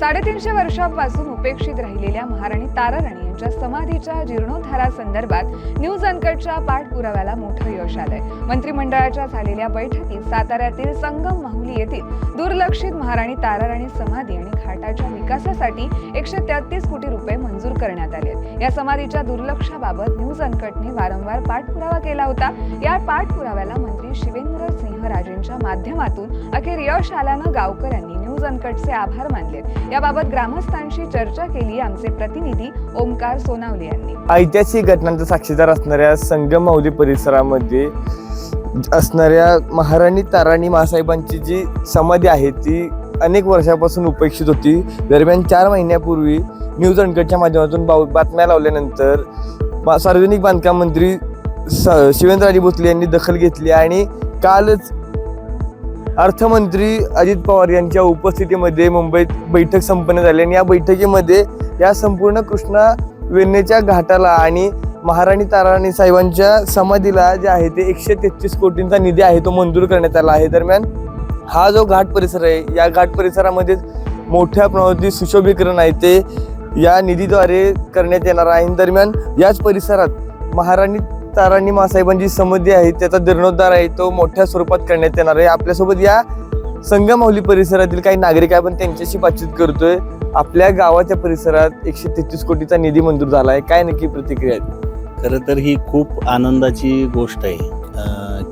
साडेतीनशे वर्षांपासून उपेक्षित राहिलेल्या महाराणी ताराराणी यांच्या समाधीच्या जीर्णोद्धारासंदर्भात न्यूज अनकटच्या पाठपुराव्याला मोठं यश आलंय. मंत्रिमंडळाच्या झालेल्या बैठकीत साताऱ्यातील संगम माहुली येथील दुर्लक्षित महाराणी ताराराणी समाधी आणि घाटाच्या विकासासाठी एकशे तेहतीस कोटी रुपये मंजूर करण्यात आले या समाधीच्या दुर्लक्षाबाबत न्यूज अनकटने वारंवार पाठपुरावा केला होता. या पाठपुराव्याला मंत्री शिवेंद्र सिंह राजेंच्या माध्यमातून अखेर यश आल्यानं गावकऱ्यांनी न्यूज अनकटचे आभार मानलेत याबाबत ग्रामस्थांशी चर्चा केली आमचे प्रतिनिधी ओमकार सोनावले यांनी. ऐतिहासिक घटनांचा साक्षीदार असणाऱ्या संगम माहुली परिसरामध्ये असणाऱ्या महाराणी ताराणी महासाहेबांची जी समाधी आहे ती अनेक वर्षापासून उपेक्षित होती. दरम्यान चार महिन्यापूर्वी न्यूज अनकटच्या माध्यमातून बाव- बातम्या लावल्यानंतर बा- सार्वजनिक बांधकाम मंत्री स शिवेंद्रराजे भोसले यांनी दखल घेतली आणि कालच अर्थमंत्री अजित पवार यांच्या उपस्थितीमध्ये मुंबईत बैठक संपन्न झाली आणि या बैठकीमध्ये या संपूर्ण कृष्णा वेण्णेच्या घाटाला आणि महाराणी ताराणी साहेबांच्या समाधीला जे आहे ते एकशे तेहतीस कोटींचा निधी आहे तो मंजूर करण्यात आला आहे. दरम्यान हा जो घाट परिसर आहे या घाट परिसरामध्ये मोठ्या प्रमाणावरती सुशोभीकरण आहे ते या निधीद्वारे करण्यात येणार आहे. दरम्यान याच परिसरात महाराणी ताराणी मासाहेबांची समाधी आहे त्याचा जीर्णोद्धार आहे तो मोठ्या स्वरूपात करण्यात येणार आहे. आपल्यासोबत या संगमावली परिसरातील काही नागरिक आहे पण त्यांच्याशी बातचीत करतोय. आपल्या गावाच्या परिसरात एकशे तेहतीस कोटीचा निधी मंजूर झाला आहे. काय नक्की प्रतिक्रिया आहे खरं तर ही खूप आनंदाची गोष्ट आहे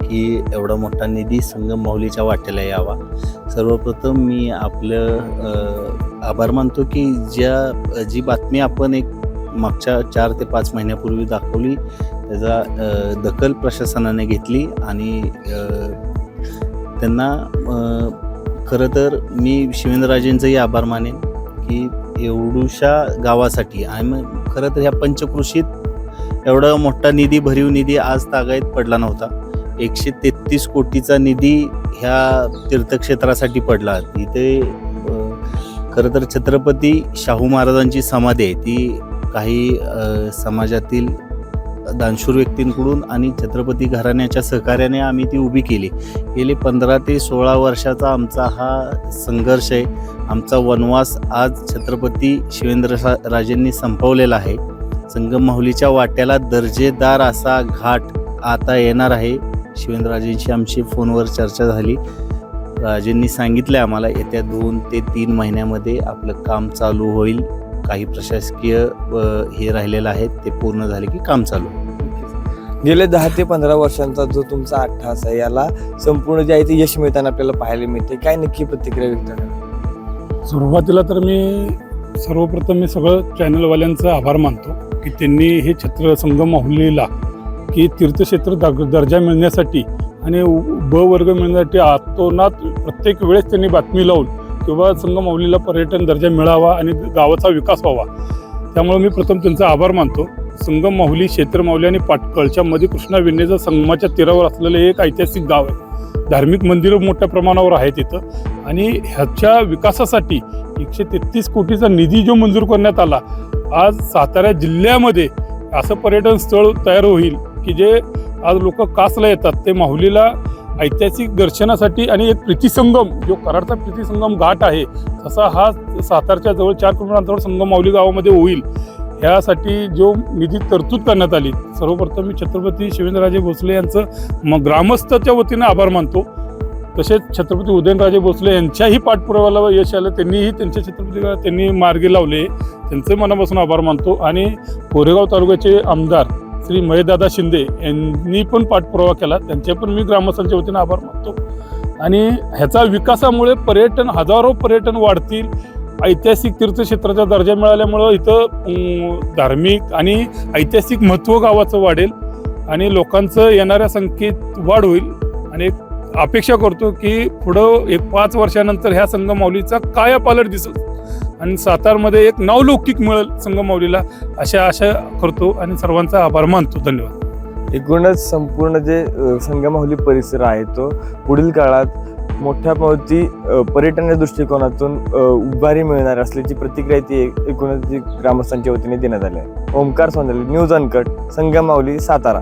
की एवढा मोठा निधी संगम माऊलीच्या वाटेला यावा. सर्वप्रथम मी आपलं आभार मानतो की ज्या जी बातमी आपण एक मागच्या चार ते पाच महिन्यापूर्वी दाखवली त्याचा दखल प्रशासनाने घेतली आणि त्यांना खरं तर मी शिवेंद्रराजेंचंही आभार मानेन की एवढूशा गावासाठी आणि खरं तर ह्या पंचकृषीत एवढा मोठा निधी भरीव निधी आज तागायत पडला नव्हता. एकशे तेहतीस कोटीचा निधी ह्या तीर्थक्षेत्रासाठी पडला. इथे खरं तर छत्रपती शाहू महाराजांची समाधी आहे. ती काही समाजातील दानशूर व्यक्तींकडून आणि छत्रपती घराण्याच्या सहकार्याने आम्ही ती उभी केली. गेले पंधरा ते सोळा वर्षाचा आमचा हा संघर्ष आहे. आमचा वनवास आज छत्रपती शिवेंद्र राजेंनी संपवलेला आहे. संगम माहुलीच्या वाट्याला दर्जेदार असा घाट आता येणार आहे. शिवेंद्रराजेंशी आमची फोनवर चर्चा झाली. राजेंनी सांगितलं आम्हाला येत्या दोन ते तीन महिन्यामध्ये आपलं काम चालू होईल. काही प्रशासकीय हे राहिलेलं आहे ते पूर्ण झाले की काम चालू होईल. गेले दहा ते पंधरा वर्षांचा जो तुमचा अट्ठास आहे याला संपूर्ण जे आहे ते यश मिळताना आपल्याला पाहायला मिळते काय नक्की प्रतिक्रिया व्यक्त करा सुरुवातीला तर मी सर्वप्रथम मी सगळं चॅनलवाल्यांचा आभार मानतो की त्यांनी हे छत्र संगम माहुलीला की तीर्थक्षेत्र दग- दर्जा मिळण्यासाठी आणि उ- ब वर्ग मिळण्यासाठी आतोनात प्रत्येक वेळेस त्यांनी बातमी लावून किंवा संगम पर्यटन दर्जा मिळावा आणि गावाचा विकास व्हावा त्यामुळे मी प्रथम त्यांचा आभार मानतो. संगम माहुली क्षेत्रमाहुली आणि पाटकळच्या मध्ये कृष्णा विन्नेचा संगमाच्या तीरावर असलेलं एक ऐतिहासिक गाव आहे. धार्मिक मंदिरं मोठ्या प्रमाणावर आहेत तिथं आणि ह्याच्या विकासासाठी एकशे तेहतीस कोटीचा निधी जो मंजूर करण्यात आला आज सातारा जिल्ह्यामध्ये असं पर्यटन स्थळ तयार होईल की जे आज लोक कासला येतात ते माहुलीला ऐतिहासिक दर्शनासाठी आणि एक प्रीतिसंगम जो कराडचा प्रीतिसंगम घाट आहे तसा हा सातारच्या जवळ चार किलोमीटर अंतरावर संगम माऊली गावामध्ये होईल. ह्यासाठी जो निधी तरतूद करण्यात आली सर्वप्रथम मी छत्रपती शिवेंद्रराजे भोसले यांचं म ग्रामस्थाच्या वतीनं आभार मानतो. तसेच छत्रपती उदयनराजे भोसले यांच्याही पाठपुराव्याला यश आलं त्यांनीही त्यांच्या छत्रपती त्यांनी मार्गी लावले त्यांचे मनापासून आभार मानतो. आणि कोरेगाव तालुक्याचे आमदार श्री महेदादा शिंदे यांनी पण पाठपुरावा केला. त्यांचे पण मी ग्रामस्थांच्या वतीने आभार मानतो. आणि ह्याचा विकासामुळे पर्यटन हजारो पर्यटन वाढतील. ऐतिहासिक तीर्थक्षेत्राचा दर्जा मिळाल्यामुळं इथं धार्मिक आणि ऐतिहासिक महत्त्व गावाचं वाढेल. आणि लोकांचं येणाऱ्या संख्येत वाढ होईल. आणि अपेक्षा करतो की पुढं एक पाच वर्षानंतर ह्या संगमावलीचा कायापालट दिसेल. आणि सातारमध्ये एक नावलौकिक मिळेल संगमावलीला अशा आशा करतो आणि सर्वांचा आभार मानतो. धन्यवाद. एकूणच संपूर्ण जे अ, संगमाहुली परिसर आहे तो पुढील काळात मोठ्या पावती पर्यटन पर्यटनाच्या दृष्टिकोनातून उभारी मिळणार असल्याची प्रतिक्रिया ती एक- एकूणच जी ग्रामस्थांच्या वतीने देण्यात आली आहे. ओमकार सोनाली न्यूज अनकट संगमावली सातारा.